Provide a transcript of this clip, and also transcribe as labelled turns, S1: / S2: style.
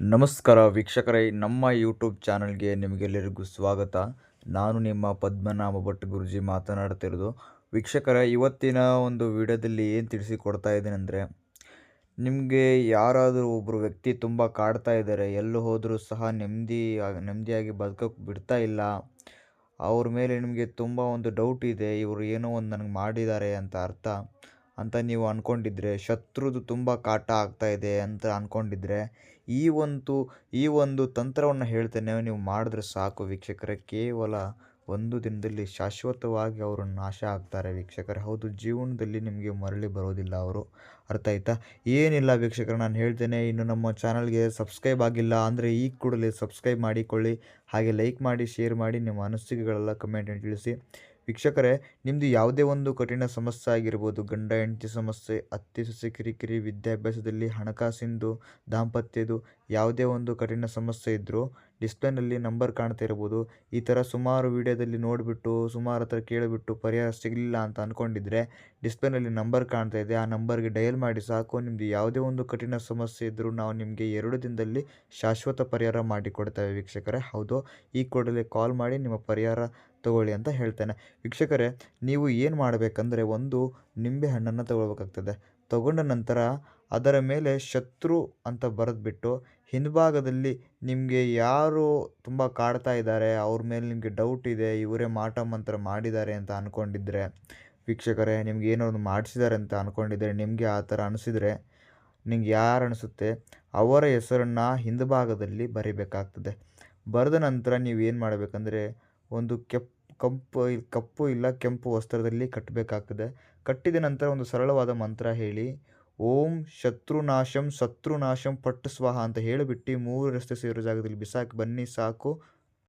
S1: ನಮಸ್ಕಾರ ವೀಕ್ಷಕರೇ, ನಮ್ಮ ಯೂಟ್ಯೂಬ್ ಚಾನಲ್ಗೆ ನಿಮಗೆಲ್ಲರಿಗೂ ಸ್ವಾಗತ. ನಾನು ನಿಮ್ಮ ಪದ್ಮನಾಭ ಭಟ್ ಗುರುಜಿ ಮಾತನಾಡ್ತಿರೋದು ವೀಕ್ಷಕರೇ, ಇವತ್ತಿನ ಒಂದು ವಿಡಿಯೋದಲ್ಲಿ ಏನು ತಿಳಿಸಿಕೊಡ್ತಾ ಇದ್ದೀನಿ ಅಂದರೆ, ನಿಮಗೆ ಯಾರಾದರೂ ಒಬ್ಬರು ವ್ಯಕ್ತಿ ತುಂಬ ಕಾಡ್ತಾ ಇದ್ದಾರೆ, ಎಲ್ಲೂ ಹೋದರೂ ಸಹ ನೆಮ್ಮದಿ ನೆಮ್ಮದಿಯಾಗಿ ಬದುಕೋಕ್ಕೆ ಬಿಡ್ತಾ ಇಲ್ಲ. ಅವ್ರ ಮೇಲೆ ನಿಮಗೆ ತುಂಬ ಒಂದು ಡೌಟ್ ಇದೆ, ಇವರು ಏನೋ ಒಂದು ನನಗೆ ಮಾಡಿದ್ದಾರೆ ಅಂತ ಅರ್ಥ. ಅಂತ ನೀವು ಅಂದ್ಕೊಂಡಿದ್ರೆ ಶತ್ರುದು ತುಂಬ ಕಾಟ ಆಗ್ತಾ ಇದೆ ಅಂತ ಅಂದ್ಕೊಂಡಿದ್ರೆ ಈ ಒಂದು ಈ ಒಂದು ತಂತ್ರವನ್ನು ಹೇಳ್ತೇನೆ, ನೀವು ಮಾಡಿದ್ರೆ ಸಾಕು ವೀಕ್ಷಕರೇ. ಕೇವಲ ಒಂದು ದಿನದಲ್ಲಿ ಶಾಶ್ವತವಾಗಿ ಅವರು ನಾಶ ಆಗ್ತಾರೆ ವೀಕ್ಷಕರೇ. ಹೌದು, ಜೀವನದಲ್ಲಿ ನಿಮಗೆ ಮರಳಿ ಬರೋದಿಲ್ಲ ಅವರು. ಅರ್ಥ ಆಯ್ತಾ? ಏನಿಲ್ಲ ವೀಕ್ಷಕರು, ನಾನು ಹೇಳ್ತೇನೆ, ಇನ್ನು ನಮ್ಮ ಚಾನಲ್ಗೆ ಸಬ್ಸ್ಕ್ರೈಬ್ ಆಗಿಲ್ಲ ಅಂದರೆ ಈಗ ಕೂಡಲೇ ಸಬ್ಸ್ಕ್ರೈಬ್ ಮಾಡಿಕೊಳ್ಳಿ. ಹಾಗೆ ಲೈಕ್ ಮಾಡಿ, ಶೇರ್ ಮಾಡಿ, ನಿಮ್ಮ ಅನಿಸಿಕೆಗಳೆಲ್ಲ ಕಮೆಂಟನ್ನು ತಿಳಿಸಿ. ವೀಕ್ಷಕರೇ ನಿಮ್ಮದು ಯಾವುದೇ ಒಂದು ಕಠಿಣ ಸಮಸ್ಯೆ ಆಗಿರ್ಬೋದು, ಗಂಡ, ಹೆಂಡತಿ ಸಮಸ್ಯೆ, ಅತ್ತೆ, ಸೊಸೆ, ಕಿರಿಕಿರಿ, ವಿದ್ಯಾಭ್ಯಾಸದಲ್ಲಿ ಹಣಕಾಸಿಂದು, ದಾಂಪತ್ಯದು ಯಾವುದೇ ಒಂದು ಕಠಿಣ ಸಮಸ್ಯೆ ಇದ್ದರೂ ಡಿಸ್ಪ್ಲೇನಲ್ಲಿ ನಂಬರ್ ಕಾಣ್ತಾ ಇರ್ಬೋದು. ಈ ಥರ ಸುಮಾರು ವಿಡಿಯೋದಲ್ಲಿ ನೋಡಿಬಿಟ್ಟು, ಸುಮಾರು ಹತ್ರ ಕೇಳಿಬಿಟ್ಟು ಪರಿಹಾರ ಸಿಗಲಿಲ್ಲ ಅಂತ ಅಂದ್ಕೊಂಡಿದ್ರೆ ಡಿಸ್ಪ್ಲೇನಲ್ಲಿ ನಂಬರ್ ಕಾಣ್ತಾ ಇದೆ. ಆ ನಂಬರ್ಗೆ ಡಯಲ್ ಮಾಡಿ ಸಾಕು. ನಿಮ್ಮದು ಯಾವುದೇ ಒಂದು ಕಠಿಣ ಸಮಸ್ಯೆ ಇದ್ದರೂ ನಾವು ನಿಮಗೆ ಎರಡು ದಿನದಲ್ಲಿ ಶಾಶ್ವತ ಪರಿಹಾರ ಮಾಡಿಕೊಡ್ತೇವೆ ವೀಕ್ಷಕರೇ. ಹೌದು, ಈ ಕೂಡಲೇ ಕಾಲ್ ಮಾಡಿ ನಿಮ್ಮ ಪರಿಹಾರ ತಗೊಳ್ಳಿ ಅಂತ ಹೇಳ್ತೇನೆ. ವೀಕ್ಷಕರೇ, ನೀವು ಏನು ಮಾಡಬೇಕಂದ್ರೆ ಒಂದು ನಿಂಬೆ ಹಣ್ಣನ್ನು ತಗೊಳ್ಬೇಕಾಗ್ತದೆ. ತಗೊಂಡ ನಂತರ ಅದರ ಮೇಲೆ ಶತ್ರು ಅಂತ ಬರೆದ್ಬಿಟ್ಟು ಹಿಂಭಾಗದಲ್ಲಿ ನಿಮಗೆ ಯಾರು ತುಂಬ ಕಾಡ್ತಾ ಇದ್ದಾರೆ, ಅವ್ರ ಮೇಲೆ ನಿಮಗೆ ಡೌಟ್ ಇದೆ, ಇವರೇ ಮಾಟ ಮಂತ್ರ ಮಾಡಿದ್ದಾರೆ ಅಂತ ಅಂದ್ಕೊಂಡಿದ್ರೆ ವೀಕ್ಷಕರೇ, ನಿಮ್ಗೆ ಏನೋ ಒಂದು ಮಾಡಿಸಿದ್ದಾರೆ ಅಂತ ಅಂದ್ಕೊಂಡಿದ್ರೆ ನಿಮಗೆ ಆ ಥರ ಅನಿಸಿದರೆ ನಿಮ್ಗೆ ಯಾರು ಅನಿಸುತ್ತೆ, ಅವರ ಹೆಸರನ್ನು ಹಿಂಭಾಗದಲ್ಲಿ ಬರಿಬೇಕಾಗ್ತದೆ. ಬರೆದ ನಂತರ ನೀವು ಏನು ಮಾಡಬೇಕಂದ್ರೆ ಒಂದು ಕೆಪ್ ಕಂಪು ಕಪ್ಪು ಇಲ್ಲ ಕೆಂಪು ವಸ್ತ್ರದಲ್ಲಿ ಕಟ್ಟಬೇಕಾಗ್ತದೆ ಕಟ್ಟಿದ ನಂತರ ಒಂದು ಸರಳವಾದ ಮಂತ್ರ ಹೇಳಿ. ಓಂ ಶತ್ರುನಾಶಂ ಶತ್ರುನಾಶಂ ಪಟ್ಟು ಸ್ವಾಹ ಅಂತ ಹೇಳಿಬಿಟ್ಟು ಮೂರು ರಸ್ತೆ ಸೇರೋ ಜಾಗದಲ್ಲಿ ಬಿಸಾಕಿ ಬನ್ನಿ ಸಾಕು.